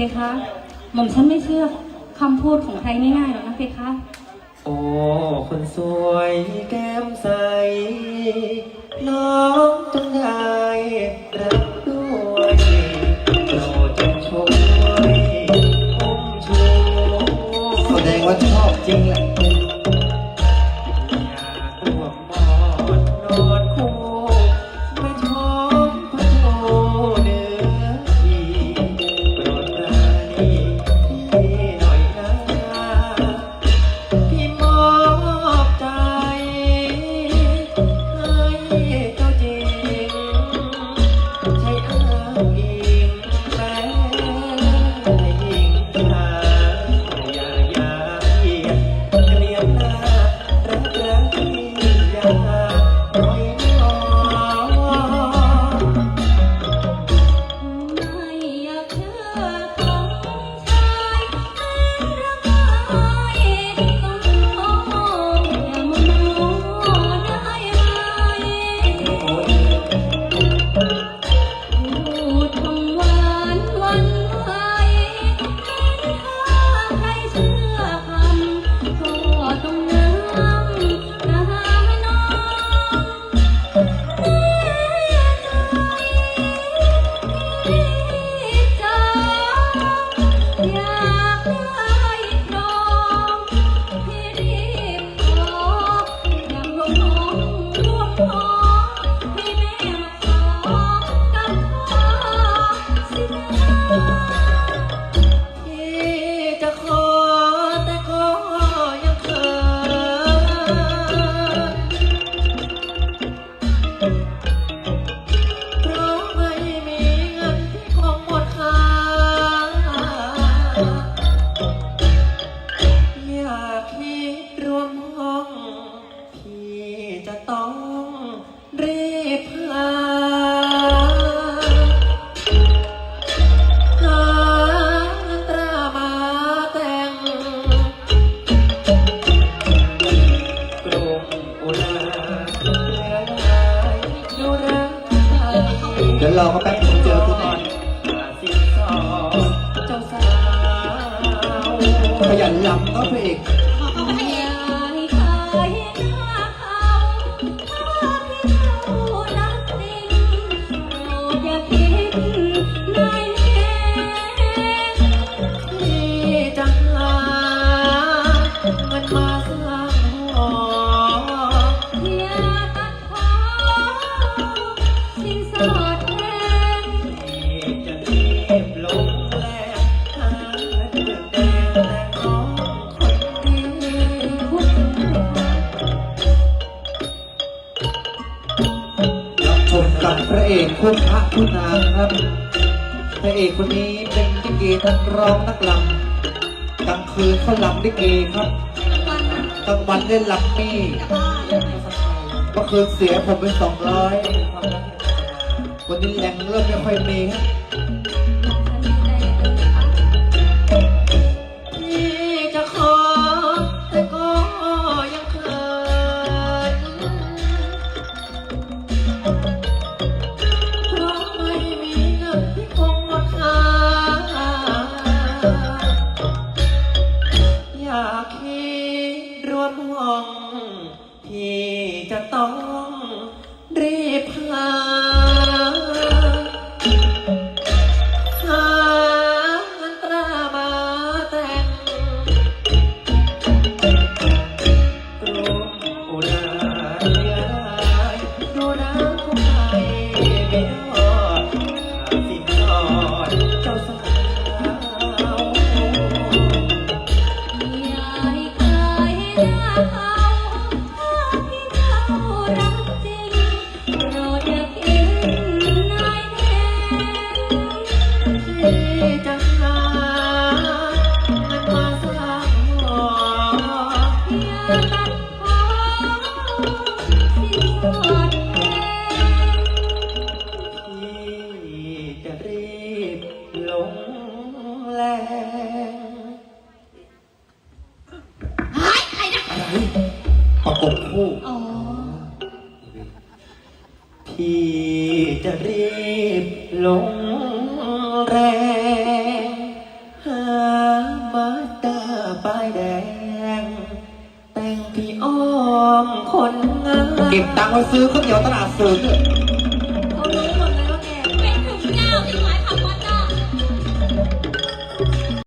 เพคะหม่อมฉันไม่เชื่อคำพูดของใครง่ายๆหรอกนะเพคะโอ้คนสวยแก้มใส น้องต้องได้รัก เรพาหาตรามาแต่งกรุงอุราเรือลายดูรักไทยเดี๋ยวรอเขาแป๊บนึงเจอกูก่อนสิบสองเจ้าสาวขยันลำก็เอกอ บชมกับพระเอกคุณพระคุณนางครับ พระเอกคนนี้เป็นลิเกนักร้องนักลำกลางคืนเขาลำลิเกครับกลางวันเล่นลำนี่เมื่อคืนเสียผมไปสองร้อยวันนี้แรงเริ่มไม่ค่อยมีครับ อยากคิดรวมห้องพี่จะต้อง ประกบคู่พี่จะรีบลงแรงหามาตาป้ายแดง แต่งพี่อ้อมคนงาม เก็บตังค์ไว้ซื้อข้าวเหนียวตลาดซื้อ